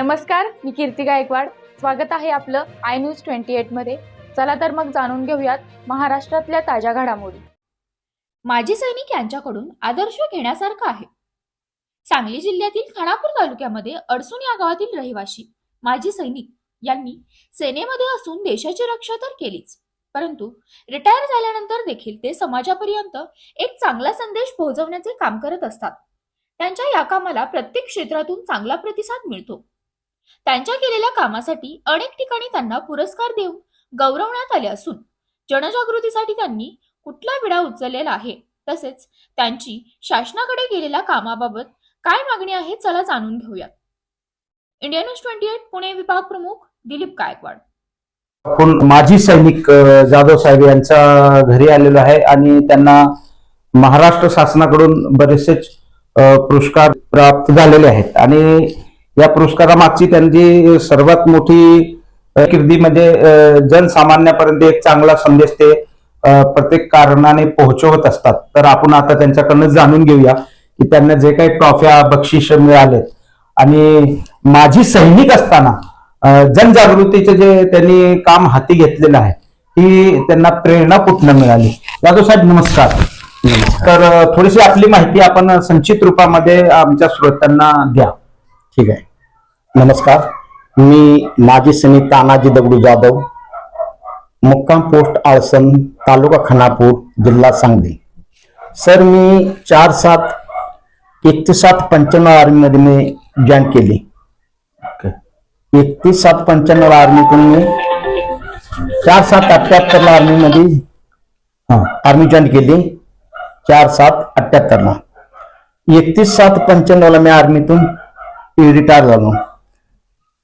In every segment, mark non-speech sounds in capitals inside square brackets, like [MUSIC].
नमस्कार मी कीर्ती गायकवाड. स्वागत आहे आपलं आय न्यूज ट्वेंटी एटमध्ये. चला तर मग जाणून घेऊयात महाराष्ट्रातल्या ताज्या घडामोडी. माजी सैनिक यांच्याकडून आदर्श घेण्यासारखा आहे. सांगली जिल्ह्यातील खानापूर तालुक्यामध्ये अडसून या गावातील रहिवाशी माजी सैनिक यांनी सेनेमध्ये असून देशाची रक्षा तर केलीच. परंतु रिटायर झाल्यानंतर देखील ते समाजापर्यंत एक चांगला संदेश पोहोचवण्याचे काम करत असतात. त्यांच्या या कामाला प्रत्येक क्षेत्रातून चांगला प्रतिसाद मिळतो. त्यांच्या केलेल्या कामासाठी अनेक ठिकाणी त्यांना पुरस्कार देऊन गौरवण्यात आले असून जनजागृतीसाठी त्यांनी कुठला विडा उचललेला आहे? तसेच त्यांची शासनाकडे गेलेल्या कामाबाबत काय मागणी आहे? चला जाणून घेऊयात India news twenty eight Pune विभाग प्रमुख दिलीप गायकवाड. आपण माजी सैनिक जाधव साहेब यांच्या घरी आलेलो आहे आणि त्यांना महाराष्ट्र शासनाकडून बरेचसेच पुरस्कार प्राप्त झालेले आहेत. आणि या पुरस्कारामागची त्यांची सर्वात मोठी अ, कीर्ती म्हणजे जनसामान्यापर्यंत एक चांगला संदेश ते प्रत्येक कारणाने पोहोचवत असतात. तर आपण आता त्यांच्याकडनं जाणून घेऊया की त्यांना जे काही ट्रॉफ्या बक्षिस मिळालेत आणि माजी सैनिक असताना जनजागृतीचे जे त्यांनी काम हाती घेतलेलं आहे ती त्यांना प्रेरणा कुठनं मिळाली? जाधव साहेब नमस्कार. तर थोडीशी आपली माहिती आपण संक्षिप्त रूपामध्ये आमच्या श्रोत्यांना द्या. ठीक आहे नमस्कार मी माजी सैनिक तानाजी दगडू जाधव मुक्काम पोस्ट आळसण तालुका खानापूर जिल्हा सांगली. सर मी चार सात एकतीस सात पंच्याण्णव आर्मीमध्ये मी जॉईन केली. एकतीस सात पंच्याण्णव आर्मीतून मी चार सात अठ्याहत्तरला आर्मीमध्ये हा. आर्मी जॉईन केली. चार सात अठ्याहत्तरला. एकतीस सात पंच्याण्णवला मी आर्मीतून रिटायर झालो.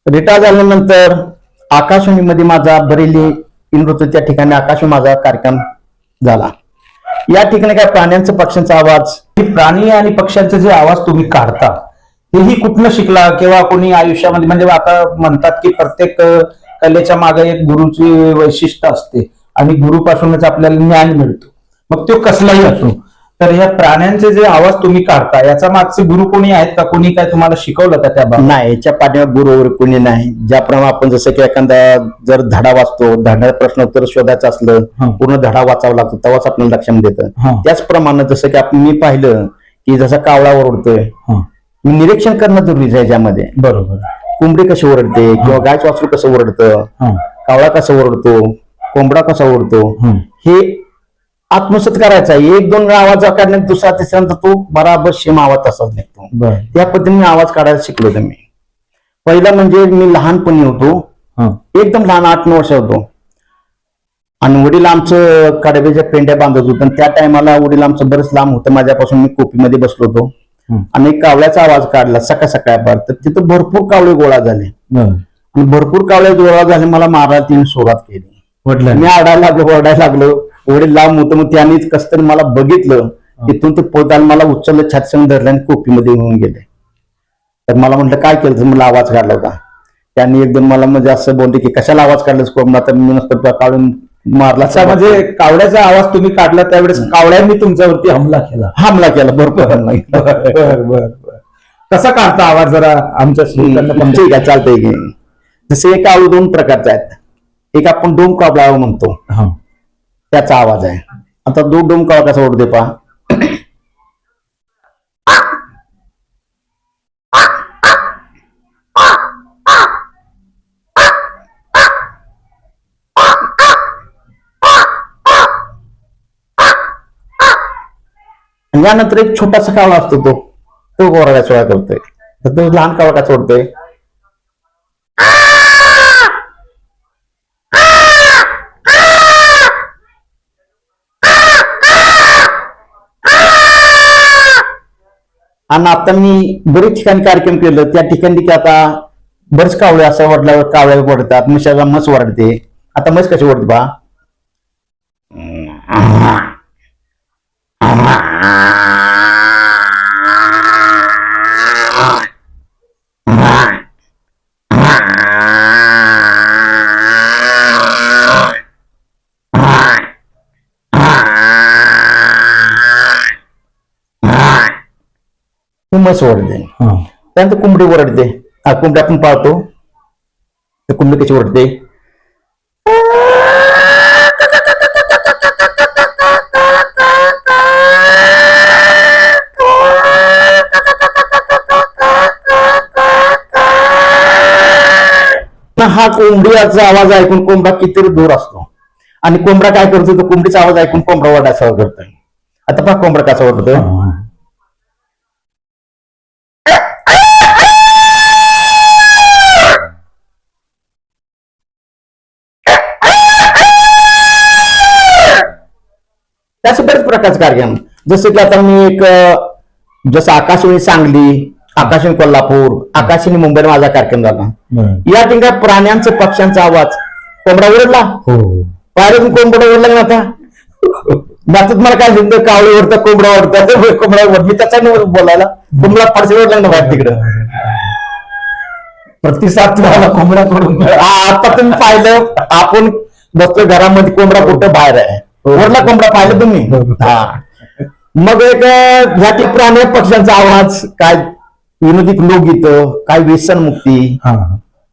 रिटायर झाल्यानंतर आकाशवाणीमध्ये माझा बरेली त्या ठिकाणी आकाशवाणी माझा कार्यक्रम झाला. या ठिकाणी काय प्राण्यांचं पक्ष्यांचा आवाज प्राणी आणि पक्ष्यांचे जे आवाज तुम्ही काढता तेही कुठनं शिकला किंवा कोणी आयुष्यामध्ये म्हणजे आता म्हणतात की प्रत्येक कलेच्या मागे एक गुरुची वैशिष्ट्य असते आणि गुरुपासूनच आपल्याला ज्ञान मिळतो. मग तो कसलाही असो तर या प्राण्यांचे जे आवाज तुम्ही काढता याचा मागचे गुरु कोणी आहेत का कोणी काय तुम्हाला शिकवलं का त्या? नाही याच्या पाठीमागे गुरु वगैरे कोणी नाही ज्याप्रमाणे आपण जसं की एखादा जर धडा वाचतो धडा प्रश्न उत्तर शोधायचं असलं. पूर्ण धडा वाचावा लागतो तेव्हाच आपल्याला लक्षात हं. त्याचप्रमाणे जसं की आपण मी पाहिलं की जसा कावळा ओरडतोय. मी निरीक्षण करणं जरुरीचं आहे याच्यामध्ये बरोबर कोंबडी कशी ओरडते किंवा गाय वासरू कसं ओरडतं. कावळा कसा ओरडतो कोंबडा कसा ओरडतो हं. आत्मसात करायचं एक दोन आवाज काढण्यात दुसरा तिसऱ्यानंतर तो बराबर शेम आवाज तसाच निघतो त्या पद्धतीने आवाज काढायला शिकलो होतो मी. पहिला म्हणजे मी लहानपणी होतो. एकदम लहान आठ नऊ वर्ष होतो. आणि वडील आमचं कडब्याच्या पेंड्या बांधत होतं. त्या टायमाला वडील आमचं बरंच लांब होतं. माझ्यापासून मी कोपीमध्ये बसलो होतो. आणि एक कावळ्याचा आवाज काढला सकाळ सकाळ तर तिथं भरपूर कावळे गोळा झाले. आणि भरपूर कावळे गोळा झाले. मला मारायला तिने सुरुवात केली. मी आडायला लागलो ओरडायला लागलो. वडील लांब होतं मग त्यांनीच कस तरी मला बघितलं. तिथून ते पोताला मला उचललं छातसंग धरलं आणि कोपीमध्ये येऊन गेले. तर मला म्हटलं काय केलं तर मला आवाज काढला होता. त्यांनी एकदम मला म्हणजे असं बोलले की कशाला आवाज काढलास कोंबडा तर मी नसतं काढून मारला म्हणजे कावड्याचा आवाज तुम्ही काढला त्यावेळेस कावड्यांनी तुमच्यावरती हमला केला. हमला केला भरपूर हमला केला. कसा काढता आवाज जरा आमच्या ठीक आहे चालतंय की. जसे एक दोन प्रकारचे आहेत. एक आपण डोम कावळा म्हणतो. त्याचा आवाज आहे. आता दूध डोम कावळा कसा ओढते पहा यानंतर एक छोटासा कावळा असतो तो. तो गोराड्या सोळा करतोय. तर तो लहान कावळा का सोडतोय आणि आता मी बरेच ठिकाणी कार्यक्रम केलं. त्या ठिकाणी की आता बरेच कावळे असं वडल्यावर कावळे वडतात म्हशाला मस वरडते आता मस कशी वडते बा? [LAUGHS] म्हस ओरडते. त्यानंतर कोंबडी ओरडते. हा कोंबड्या आपण पाळतो ते कोंबडी कशी ओरडते? हा कोंबडीचा आवाज ऐकून कोंबडा किती दूर असतो. आणि कोंबडा काय करतो तो कोंबडीचा आवाज ऐकून कोंबडा ओरडायचा करतोय. आता पहा कोंबडा कसा ओरडतोय. त्याचे बरेच प्रकारचे कार्यक्रम जसं की आता मी एक जसं आकाशवाणी सांगली आकाशवाणी कोल्हापूर आकाशवाणी मुंबईला माझा कार्यक्रम झाला. या ठिकाणी प्राण्यांचा पक्ष्यांचा आवाज कोंबडा ओरडला? हो. पायऱ्यातून कोंबडा ओरडला ना आता त्यातच मला काय सांगतं कावळे ओरडतात कोंबडा ओरडतात [LAUGHS] कोंबडा ओरड मी त्याचा बोलायला. कोंबडा फारसे ओरडला ना बाहेर तिकडं. प्रतिसाद तुम्हाला मिळाला. आ- आता तुम्ही पाहिलं आपण बसतो घरामध्ये कोंबडा कुठं बाहेर आहे? ओरडला कोंबडा पाहिलं तुम्ही? हा. मग एक अं, ह्या ठिकाणी प्राणी पक्ष्यांचा आवाज काय विनोदी लोकगीत काय व्यसनमुक्ती हा.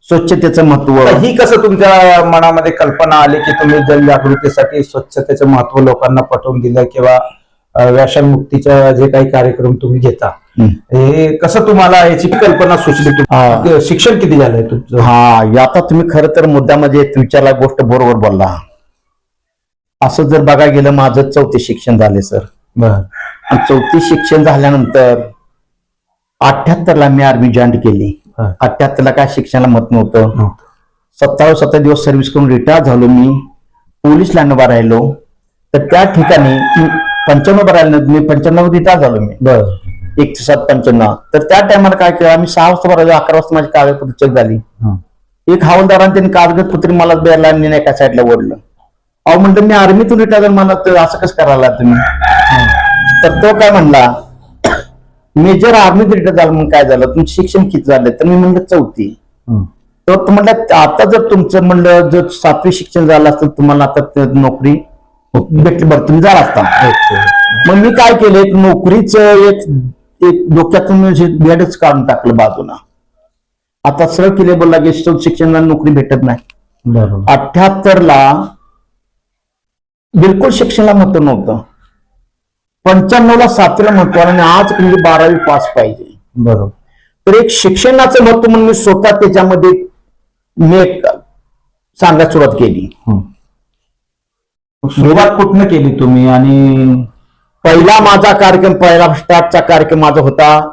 स्वच्छतेचं महत्त्व ही कसं तुमच्या मनामध्ये कल्पना आली की तुम्ही जनजागृतीसाठी स्वच्छतेचं महत्त्व लोकांना पटवून दिलं किंवा व्यसनमुक्तीच्या जे काही कार्यक्रम तुम्ही घेता. हे कसं तुम्हाला याची कल्पना सुचली? हा. शिक्षण किती झालंय तुमचं? हा या आता तुम्ही खरं तर मुद्द्यामध्ये एक विचारला गोष्ट बरोबर बोलला. असं जर बघायला गेलं माझं चौथे शिक्षण झाले सर. बर. चौथी शिक्षण झाल्यानंतर अठ्याहत्तर ला मी आर्मी जॉईन केली. अठ्याहत्तर ला काय शिक्षणाला मत नव्हतं. सत्तावीस सत्तर दिवस सर्व्हिस करून रिटायर झालो मी. पोलीस लाईन उभा राहिलो. तर त्या ठिकाणी पंच्याण्णव राहिलो मी पंच्याण्णव रिटायर झालो मी. बर. एक सात पंच्याण्णव. तर त्या टायमाला काय केलं आम्ही सहा वाजता भरायचो अकरा वाजता माझी कागदपत्र चेक झाली. एक हवालदाराने त्यांनी कागदपत्र मला बेरला आणि एका साईडला ओढलं. अहो म्हणलं मी आर्मीतून रिटायर मला तर असं कसं करायला तुम्ही तर तो काय म्हणला मेजर आर्मीत रिटायर झालं मग काय झालं? तुमचं शिक्षण किती झालं? तर मी म्हणलं चौथी. तर तो म्हणलं आता जर तुमचं म्हणलं जर सातवी शिक्षण झालं असतं तुम्हाला आता नोकरी भेटली बरं तुम्ही झाला असता. मग मी काय केलं? एक नोकरीचं एक एक डोक्यातून मी बेडच काढून टाकलं बाजूला आता सरळ केले बोलला की शिक्षणाला नोकरी भेटत नाही. अठ्याहत्तर ला बिलकुल शिक्षणाला महत्त्व नव्हतं. पंच्याण्णव ला सातवीला महत्त्व आणि आज म्हणजे बारावी पास पाहिजे. बरोबर. तर एक शिक्षणाचं महत्त्व म्हणून मी स्वतः त्याच्यामध्ये मी एक सांगायला सुरुवात केली. सुरुवात कुठनं केली तुम्ही आणि पहिला माझा कार्यक्रम पहिला स्टार्टचा कार्यक्रम माझा होता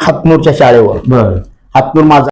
हातनूरच्या शाळेवर. बर. हातनूर माझा